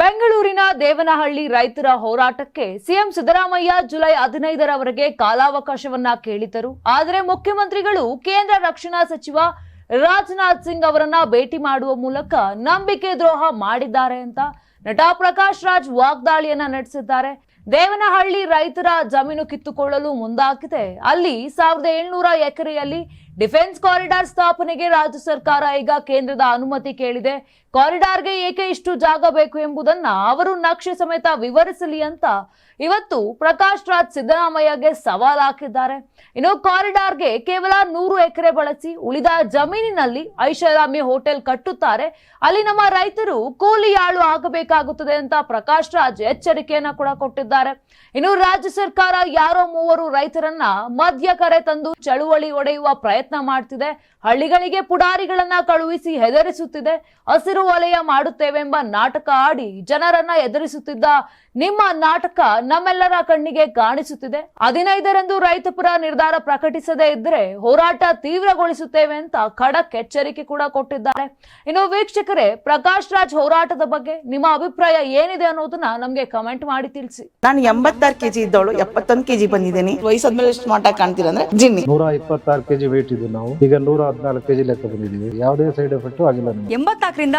ಬೆಂಗಳೂರಿನ ದೇವನಹಳ್ಳಿ ರೈತರ ಹೋರಾಟಕ್ಕೆ ಸಿಎಂ ಸಿದ್ದರಾಮಯ್ಯ ಜುಲೈ ಹದಿನೈದರವರೆಗೆ ಕಾಲಾವಕಾಶವನ್ನ ಕೇಳಿದ್ದರು. ಆದರೆ ಮುಖ್ಯಮಂತ್ರಿಗಳು, ಕೇಂದ್ರ ರಕ್ಷಣಾ ಸಚಿವ ರಾಜನಾಥ್ ಸಿಂಗ್ ಅವರನ್ನ ಭೇಟಿ ಮಾಡುವ ಮೂಲಕ ನಂಬಿಕೆ ದ್ರೋಹ ಮಾಡಿದ್ದಾರೆ ಅಂತ ನಟ ಪ್ರಕಾಶ್ ರಾಜ್ ವಾಗ್ದಾಳಿಯನ್ನ ನಡೆಸಿದ್ದಾರೆ. ದೇವನಹಳ್ಳಿ ರೈತರ ಜಮೀನು ಕಿತ್ತುಕೊಳ್ಳಲು ಮುಂದಾಗಿದೆ. ಅಲ್ಲಿ ಸಾವಿರದ ಏಳ್ನೂರ ಎಕರೆಯಲ್ಲಿ ಡಿಫೆನ್ಸ್ ಕಾರಿಡಾರ್ ಸ್ಥಾಪನೆಗೆ ರಾಜ್ಯ ಸರ್ಕಾರ ಈಗ ಕೇಂದ್ರದ ಅನುಮತಿ ಕೇಳಿದೆ. ಕಾರಿಡಾರ್ಗೆ ಏಕೆ ಇಷ್ಟು ಜಾಗ ಬೇಕು ಎಂಬುದನ್ನ ಅವರು ನಕ್ಷೆ ಸಮೇತ ವಿವರಿಸಲಿ ಅಂತ ಇವತ್ತು ಪ್ರಕಾಶ್ ರಾಜ್ ಸಿದ್ದರಾಮಯ್ಯಗೆ ಸವಾಲ್ ಹಾಕಿದ್ದಾರೆ. ಇನ್ನು ಕಾರಿಡಾರ್ಗೆ ಕೇವಲ ನೂರು ಎಕರೆ ಬಳಸಿ ಉಳಿದ ಜಮೀನಿನಲ್ಲಿ ಐಷಾರಾಮಿ ಹೋಟೆಲ್ ಕಟ್ಟುತ್ತಾರೆ. ಅಲ್ಲಿ ನಮ್ಮ ರೈತರು ಕೂಲಿ ಆಳು ಆಗಬೇಕಾಗುತ್ತದೆ ಅಂತ ಪ್ರಕಾಶ್ ರಾಜ್ ಎಚ್ಚರಿಕೆಯನ್ನ ಕೂಡ ಕೊಟ್ಟಿದ್ದಾರೆ. ಇನ್ನು ರಾಜ್ಯ ಸರ್ಕಾರ ಯಾರೋ ಮೂವರು ರೈತರನ್ನ ಮದ್ಯ ಕರೆ ತಂದು ಚಳುವಳಿ ಒಡೆಯುವ ಪ್ರಯತ್ನ ಮಾಡ್ತಿದೆ. ಹಳ್ಳಿಗಳಿಗೆ ಪುಡಾರಿಗಳನ್ನ ಕಳುಹಿಸಿ ಹೆದರಿಸುತ್ತಿದೆ. ಹಸಿರು ವಲಯ ಮಾಡುತ್ತೇವೆಂಬ ನಾಟಕ ಆಡಿ ಜನರನ್ನ ಎದುರಿಸುತ್ತಿದ್ದ ನಿಮ್ಮ ನಾಟಕ ನಮ್ಮೆಲ್ಲರ ಕಣ್ಣಿಗೆ ಕಾಣಿಸುತ್ತಿದೆ. ಹದಿನೈದರಂದು ರೈತಪುರ ನಿರ್ಧಾರ ಪ್ರಕಟಿಸದೇ ಇದ್ರೆ ಹೋರಾಟ ತೀವ್ರಗೊಳಿಸುತ್ತೇವೆ ಅಂತ ಖಡಕ್ ಎಚ್ಚರಿಕೆ ಕೂಡ ಕೊಟ್ಟಿದ್ದಾರೆ. ಇನ್ನು ವೀಕ್ಷಕರೇ ಪ್ರಕಾಶ್ ರಾಜ್ ಹೋರಾಟದ ಬಗ್ಗೆ ನಿಮ್ಮ ಅಭಿಪ್ರಾಯ ಏನಿದೆ ಅನ್ನೋದನ್ನ ನಮ್ಗೆ ಕಮೆಂಟ್ ಮಾಡಿ ತಿಳಿಸಿ. ನಾನು ಎಂಬತ್ತಾರು ಕೆಜಿ ಇದ್ದವಳು ಎಪ್ಪತ್ತೊಂದು ಕೆಜಿ ಬಂದಿದ್ದೀನಿ. ವಯಸ್ಸಾದ್ಮೇಲೆ ಸ್ಮಾರ್ಟ್ ಮಾಟ ಕಾಣ್ತೀರಾ ಅಂದ್ರೆ ಜಿನ್ನಿ. ನೂರ ಇಪ್ಪತ್ತಾರು ಕೆಜಿ ವೇಟ್ ಇದ್ದೀವಿ ನಾವು. ಈಗ ನೂರ ಹದಿನಾಲ್ಕು ಕೆಜಿ ಲೆಕ್ಕ ಬಂದಿದ್ದೀವಿ. ಯಾವುದೇ ಸೈಡ್ ಎಫೆಕ್ಟ್ ಆಗಿಲ್ಲ ಎಂಬತ್ನಾಲ್ಕರಿಂದ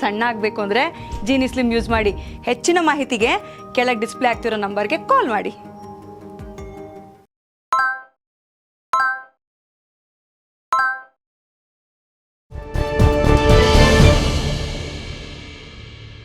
ಸಣ್ಣ ಆಗಬೇಕು ಅಂದರೆ ಜೀನಿ ಸ್ಲಿಮ್ ಯೂಸ್ ಮಾಡಿ ಹೆಚ್ಚಿನ ಮಾಹಿತಿಗೆ ಕೆಳಗೆ ಡಿಸ್ಪ್ಲೇ ಆಗ್ತಿರೋ ನಂಬರ್ಗೆ ಕಾಲ್ ಮಾಡಿ.